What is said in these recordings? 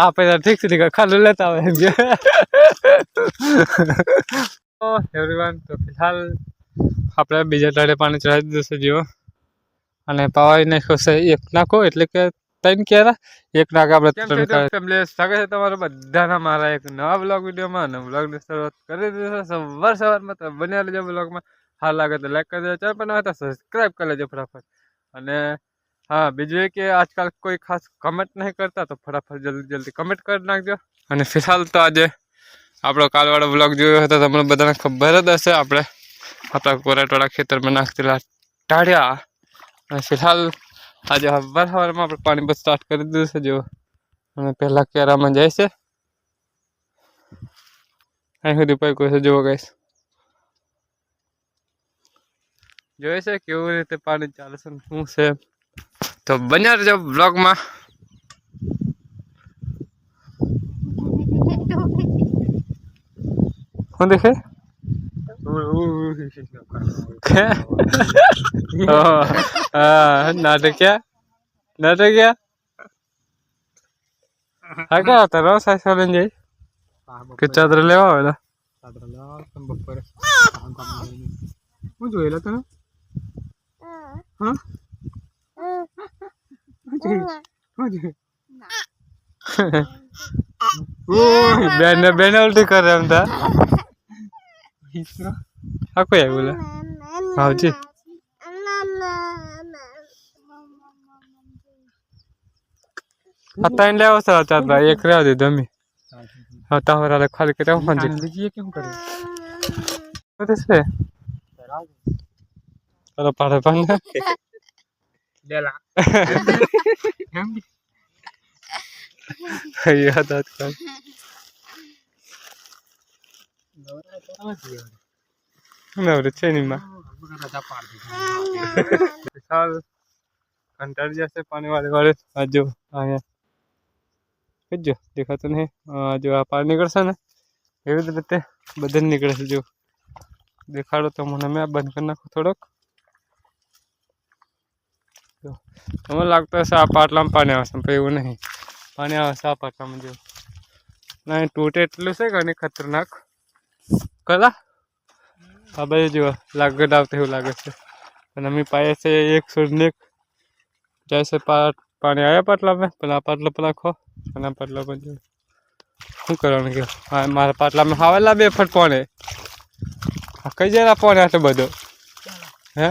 આ પૈસા ઠીક છે ખાલી લેતા આવે એમ કે. એવરીવન તો ફિલહાલ આપણે બીજા ટાળે પાણી ચડાવી દીધું છે જીવો. અને પાવાઈ નાખ્યો છે એક નાખો એટલે કે ત્રણ કેરા એક નાખ આપણે ત્રણ સ્વાગત છે તમારા બધાના મારા એક નવા બ્લોગ વિડીયોમાં. અને બ્લોગની શરૂઆત કરી દીધું સવાર સવારમાં. તો બન્યા લેજો બ્લોગમાં હાલ લાગે તો લાઈક કરી દેજો ચેનલ પર હોય તો સબસ્ક્રાઈબ કરી લેજો ફટાફટ. અને હા, બીજું એ કે આજકાલ કોઈ ખાસ કમેન્ટ નહીં કરતા, તો ફટાફટ જલ્દી જલ્દી કમેન્ટ કરી નાખજો. અને ફિલહાલ તો આજે આપણો કાલવાળો બ્લોગ જોયો હતો તમને બધાને ખબર જ હશે, આપણે આપણા કોરાટવાળા ખેતરમાં નાખતેલા ટાળ્યા અને ફિલહાલ આજે હવાર સવારમાં આપણે પાણી બસ સ્ટાર્ટ કરી દીધું છે, જો. અને પહેલાં કેરામાં જાય છે. અહીં સુધી પૈકો છે, જુઓ કહીશ જોઈ છે કેવી રીતે પાણી ચાલે છે શું છે? તો બન્યા રહેજો બ્લોગમાં. શું દેખે નાટક્યા નાટક્યા હા ક્યાં? હતા રો સાયસો લઈને જઈ. કે ચાદર લેવા આવેલા હું લેવા તને? હા. હું? જોયું? હું. બેન બેન ઉલટી કરે એમ તા આ કોઈ આવ્યું લે ભાવજી આ ત્રણ લેવો છે ચાદર એક રહેવા દીધો અમે હા તાવરા ખાલી કે હું આને સમજી બીજી એ કેમ કરે શું છે ચલો પાડે પાડે ડેલા એમ બી યાદ આત કર નવરે છે ની માં વિશાલ કંટાળી જશે પાણી વાળી વાળે આ જો અહીંયા કહેજો દેખાતું નહીં આ જો આ પાણી નીકળશે ને એવી જ રીતે બધે નીકળે છે જો દેખાડો તો મને મેં બંધ કરી નાખું થોડોક જો તમને લાગતું હશે આ પાટલામાં પાણી આવશે પણ એવું નહીં પાણી આવશે આ પાટલામાં જો ના એ તૂટે એટલું છે કે નહીં ખતરનાક કલા આ બાજુ જો લાગડ આવતું એવું લાગે છે અને અમે પાયે છે એક છોડને એક જાય છે પા પાણી આવ્યા પાટલામાં પણ આ પાટલો પેલા ખો અને આ પાટલા પર જો શું કરવાનું કે હા મારા પાટલામાં આવેલા બે ફટ પાણી આ કઈ જાય પાણી આટલું બધું હે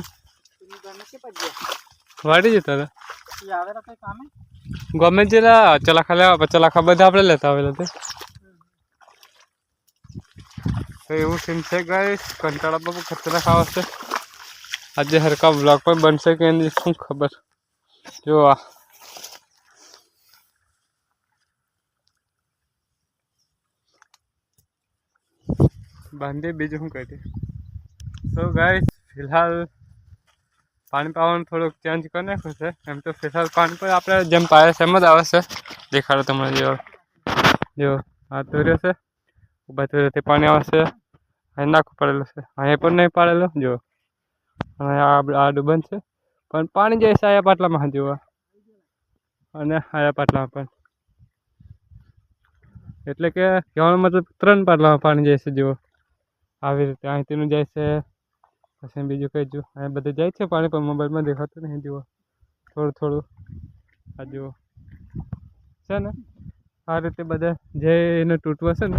વાડી જતા હતા આવે તો કઈ કામે? ગમે જેલા ચલાખા લેવા પણ ચલાખા બધા આપણે લેતા આવેલા તે. તો એવું સીન છે ગાઈસ કંટાળા બાબુ ખતરનાક આવશે આજે હરકા બ્લોગ પણ બનશે કે એની શું ખબર. જો આ. બાંધી બીજું શું કરી તો? ગાઈસ ફિલહાલ પાણી પાવાનું થોડુંક ચેન્જ કરી નાખ્યું છે. એમ તો ફિલહાલ પાણી પણ આપણે જેમ પાય છે એમ જ આવે છે. દેખાડો તમને જો. જો, આ તોર્યો છે. ઊભા તોર્યો પાણી આવે છે. અહીં નાખવું પડેલું છે. અહીંયા પણ નહીં પાડેલું. જો. આ આડું બંધ છે. પણ પાણી જાય છે આયા પાટલામાં જુઓ અને આયા પાટલામાં પણ. એટલે કે કહેવાનો મતલબ ત્રણ પાટલામાં પાણી જાય છે જુઓ આવી રીતે અહીંથીનું જાય છે. પછી બીજું કંઈ જો. અહીંયા બધે જાય છે પાણી, પણ મોબાઈલમાં દેખાતું નહીં જુઓ. થોડું થોડું. આ જુઓ. છે ને? આ રીતે બધા જે એને તૂટવું હશે ને,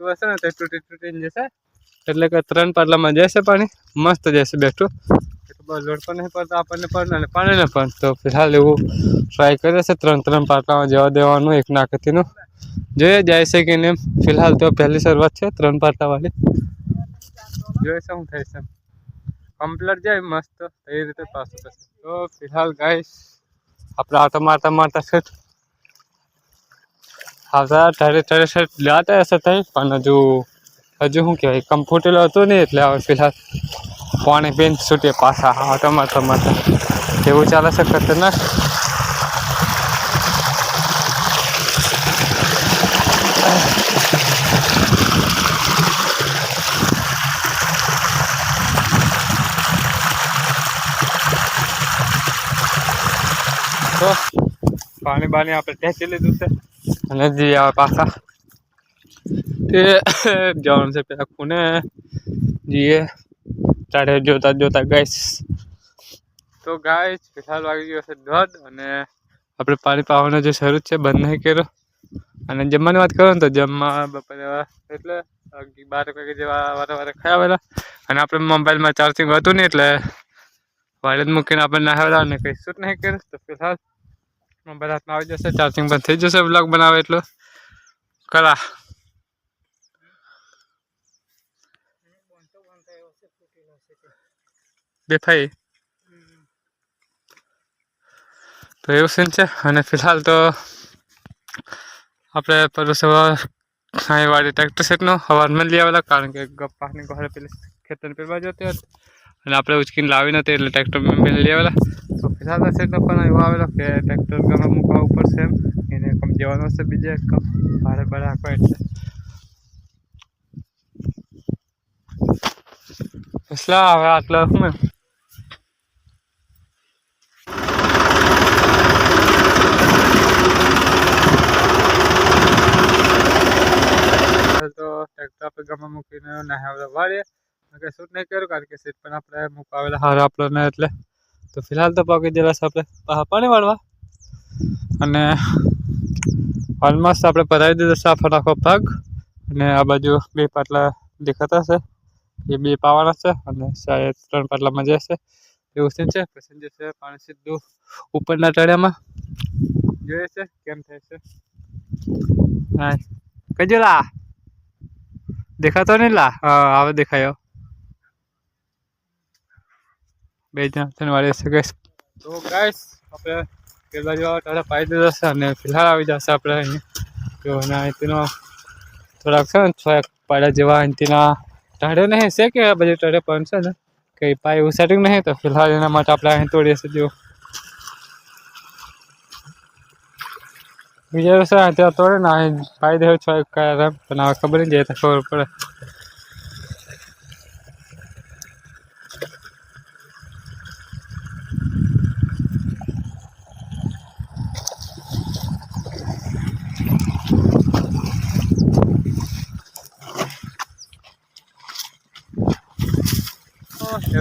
તૂટવું હશે ને, તે તૂટી તૂટીને જશે. એટલે કે ત્રણ પાટલામાં જશે પાણી. મસ્ત જશે બેઠું. એટલે બહુ લોડ પણ નહીં પડતો, આપણને પણ અને પાણીને પણ તો ફિલહાલ એવું ટ્રાય કરે છે ત્રણ ત્રણ પાટલામાં જવા દેવાનું, એક નાકતીનું જોઈએ, જાય છે કે નહીં. ફિલહાલ તો પહેલી શરૂઆત છે, ત્રણ પાટાવાળી જોઈએ છે શું થાય છે કમ્પ્લીટ જાય મસ્ત એ રીતે પાછું થશે તો ફિલહાલ ગાઈસ આપણે આટો મારતા મારતા છે આવતા ઠરે ઠરે ઠરે લેવાતા હશે તઈ પણ હજુ હજુ શું કહેવાય કમ્ફર્ટેબલ હતું નહીં એટલે હવે ફિલહાલ પાણી પીને છૂટીએ પાછા ઓટોમાં માથે એવું ચાલે છે ખતરનાક તો પાણી બાણી આપણે ટેંચી લીધું છે. અને જઈએ આવે પાછા. તે જવાનું છે પેલા ખૂને જઈએ. ત્યારે જોતા જોતા ગાઈશ તો ગાય ફિલહાલ વાગી ગયો છે દોઢ અને આપણે પાણી પાવાનો જે શરૂ છે બંધ નહીં કર્યો. અને જમવાની વાત કરો ને તો જમવા બપોરે એટલે અગી બાર વાગે જેવા વારે વારે ખાઈ આવેલા અને આપણે મોબાઈલમાં ચાર્જિંગ હતું નહીં એટલે વાયર જ મૂકીને આપણે નાહેલા અને કંઈ શૂટ નહીં કર્યું. તો ફિલહાલ મોબાઈલ આવી જશે ચાર્જિંગ બંધ થઈ જશે બ્લોગ બનાવે એટલો. કરા બેફાઈ તો એવું સીન છે. અને ફિલહાલ તો આપણે અહીં વાળી ટ્રેક્ટર સેટનો હવારમાં લઈ આવેલા, કારણ કે ગપ્પાની ઘરે પેલી ખેતર પેરવા જતી હતી. અને આપણે ઉચકીને લાવી નથી એટલે ટ્રેક્ટર મેં લઈ આવેલા તો ફિલહાલ આ સેટનો પણ એવો આવેલો કે ટ્રેક્ટર ગમે મૂકવા ઉપર છે એમ. એને કમ જવાનો છે બીજે કમ ભારે ભારે આખો એટલે. ફસલા હવે આટલા એમ? તો ટ્રેક્ટર આપણે ગમે મૂકીને નાહ્યા વાળીએ. કે નહીં કર્યું? કારણ કે સીટ પણ આપણે મુકાવેલા હારા આપણને એટલે. તો ફિલહાલ તો પગી દેલા છે આપણે. પાણી વાળવા. અને ઓલમોસ્ટ આપણે પરાવી દીધો સાફ આખો પગ અને આ બાજુ બે પાટલા દેખાતા છે. એ બે પાવાના છે અને શાયદ ત્રણ પાટલામાં જશે એવું સીન છે પછી જશે પાણી સીધું ઉપરના તળિયામાં જોઈએ છે, કેમ થાય છે? હા. કજો લા? દેખાતો નહીં લા? હા, હવે દેખાયો. બે જણ ત્રણ વાળી છે ગેસ તો ગાઈસ, આપણે પેલા જેવા ટાળા પાઈ દીધા છે અને ફિલહાલ આવી જશે આપણે અહીંયા જો, અને અહીંથીનો થોડાક છે ને એક પાડા જેવા અહીંથીના ટાઢે નહીં છે કે બધે ટાળે પણ છે ને? કંઈ પાય એવું સેટિંગ નહીં, તો ફિલહાલ એના માટે આપણે અહીં તોડીએ છીએ, જો. બીજા દિવસે ત્યાં તોડે ને, અહીં પાઈ દે છ કયા પણ હવે ખબર નહીં જાય તો ખબર પડે.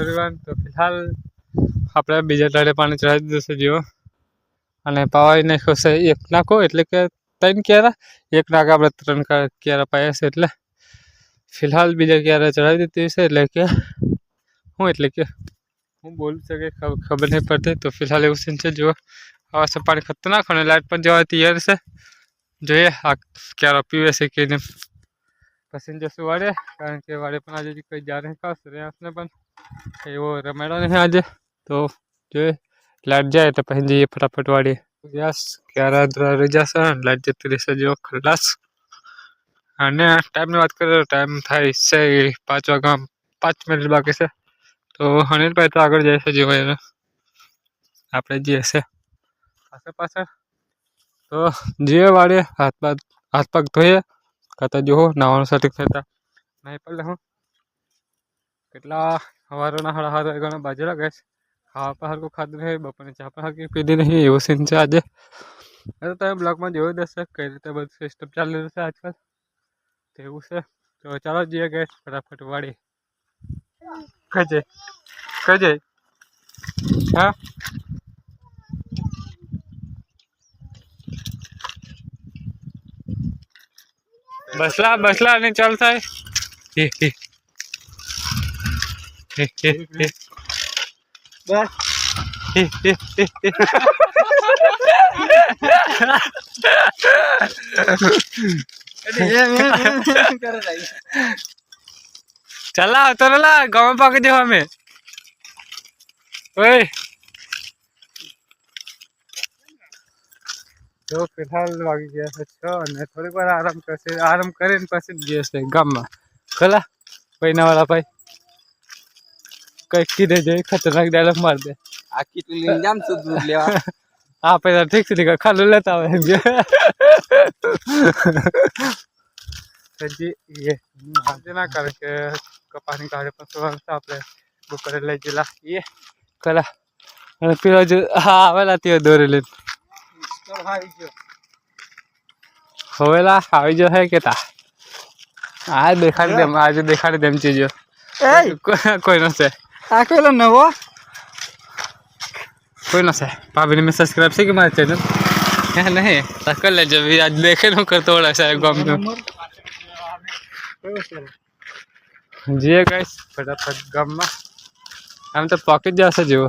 એવરીવન તો ફિલહાલ આપણે બીજા ટાળે પાણી ચડાવી દીધું છે જીવો. અને પાવાઈ નાખ્યો છે, એક નાખો એટલે કે ત્રણ ક્યારા, એક નાખ આપણે ત્રણ ક્યારા પાયા છે એટલે. ફિલહાલ બીજા ક્યારે ચડાવી દીધી છે એટલે કે, હું એટલે કે, હું બોલું છું કે ખબર નહીં પડતી તો ફિલહાલ એવું સીન છે જુઓ આવા છે પાણી ખતરનાક અને લાઇટ પણ જવા તૈયાર છે. જોઈએ આ ક્યારો પીવે છે કે નહીં. જશું વાડે કારણ કે વાડે પણ આજે કંઈ જા નહીં ખાસ રહ્યા પણ. એવો રમાડો નહીં આજે. તો જોઈએ લાઈટ જાય તો પછી જઈએ ફટાફટ વાળી યસ ક્યારે રહી જશે લાઈટ જતી રહેશે જેવો ખલાસ. અને ટાઈમની વાત કરીએ તો ટાઈમ થાય છે પાંચ વાગ્યા પાંચ મિનિટ બાકી છે. તો અનિલભાઈ તો આગળ જાય છે જેવો એને. આપણે જઈએ છે. પાછળ પાછળ. તો જઈએ વાડીએ હાથ પગ હાથ પગ ધોઈએ, કાં જુઓ, નાવાનું સેટિંગ થતા નહીં પડે, હું. કેટલા સવારના સાડા સાત ઘણા બાજરા ગેસ ખાવા પણ હરકું ખાધું નહીં બપોરની ચા પણ હરકી પીધી નહીં, એવું સીન છે આજે. તો તમે બ્લોગમાં જોયું જ કઈ રીતે બધું સિસ્ટમ ચાલી રહ્યું છે આજકાલ. તો એવું છે. તો ચાલો જઈએ ગેસ ફટાફટ વાળી કજે કજે હા? બસલા બસલા નહીં ચાલ થાય. હે હે હે હે હે બસ હે હે હે હે ચલા તો લા ગામ પાકે દેવા અમે ઓય તો ફિલહાલ વાગી ગયા છે છ અને થોડીક વાર આરામ કરશે આરામ કરીને પછી જ ગયા છે ગામમાં ખરા પૈનાવાળા ભાઈ કંઈક કીધે જોઈએ ખતરનાક ડાયલોગ માર દે આ કીટું લઈને જામ છું દૂધ લેવા આ પૈસા ઠીક છે ઠીક છે, ખાલી લેતા આવે એમ કે હજી એ આજે ના કરે કે કપાની કાઢે પણ સવાર આપણે બપોરે લઈ ગયેલા એ ખરા અને પેલો જો હા આવેલા ત્યાં દોરી લઈને તો આવી ગયો હવેલા આવી જો હે કેતા આ દેખાડી દેમ આજે દેખાડી દેમ ચીજો એ કોઈ નો છે આ કઈલો નવો કોઈ નો છે ભાભીને મેં સબસ્ક્રાઈબ છે કે મારા ચેનલ હે નહીં તો કરી લેજો ભઈ આજ દેખે નું કરતો ઓળા છે ગામનું જે ગાઈસ ફટાફટ ગામમાં આમ તો પોકેટ જશે જેવો